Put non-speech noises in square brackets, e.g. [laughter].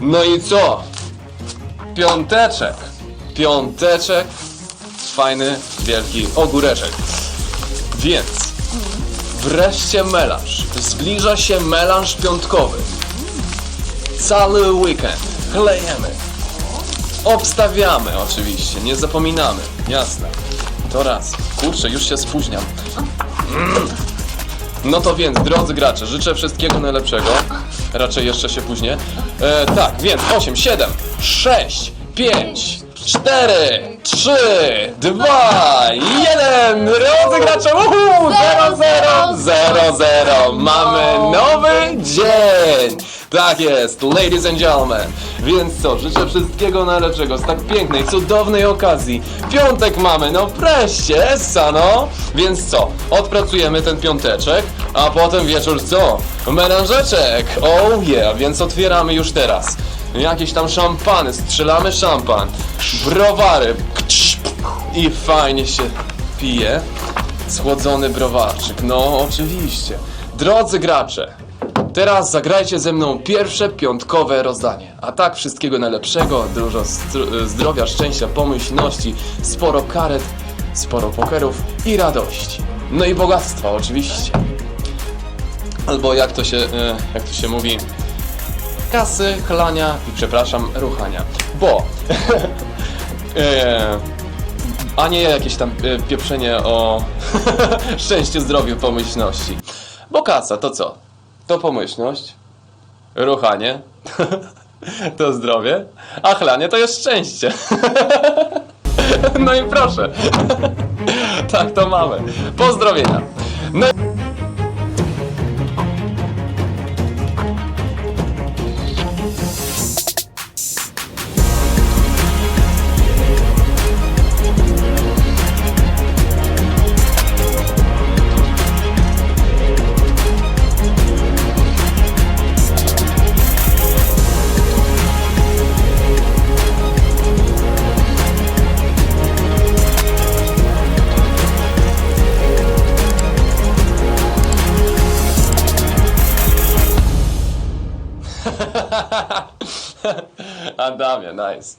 No i co? Piąteczek. Piąteczek. Fajny, wielki ogóreczek. Więc wreszcie melanż. Zbliża się melanż piątkowy. Cały weekend. Chlejemy. Obstawiamy oczywiście, nie zapominamy. Jasne. To raz. Kurczę, już się spóźniam. Mm. No to więc, drodzy gracze, życzę wszystkiego najlepszego. Raczej jeszcze się później. E, tak, więc 8, 7, 6, 5, 4, 3, 2, 1. Drodzy gracze, uhu, 0, 0, 0, 0. Mamy nowy dzień. Tak jest, ladies and gentlemen. Więc co, życzę wszystkiego najlepszego z tak pięknej, cudownej okazji. Piątek mamy, no wreszcie, sano. Więc co, odpracujemy ten piąteczek, a potem wieczór co? Melanżeczek, oh yeah, więc otwieramy już teraz. Jakieś tam szampany, strzelamy szampan, browary i fajnie się pije. Schłodzony browarczyk, no oczywiście. Drodzy gracze, Teraz zagrajcie ze mną pierwsze piątkowe rozdanie. A tak wszystkiego najlepszego, dużo zdrowia, szczęścia, pomyślności, sporo karet, sporo pokerów i radości. No i bogactwa oczywiście. Albo jak to się, e, jak to się mówi, kasy, chlania i przepraszam, ruchania. Bo [laughs] e, a nie jakieś tam e, pieprzenie o [laughs] szczęściu, zdrowiu, pomyślności. Bo kasa to co? To pomyślność, ruchanie, [laughs] to zdrowie, a chlanie to jest szczęście. [laughs] No i proszę. [laughs] Tak to mamy. Pozdrowienia. No [laughs] I'm Damia, nice.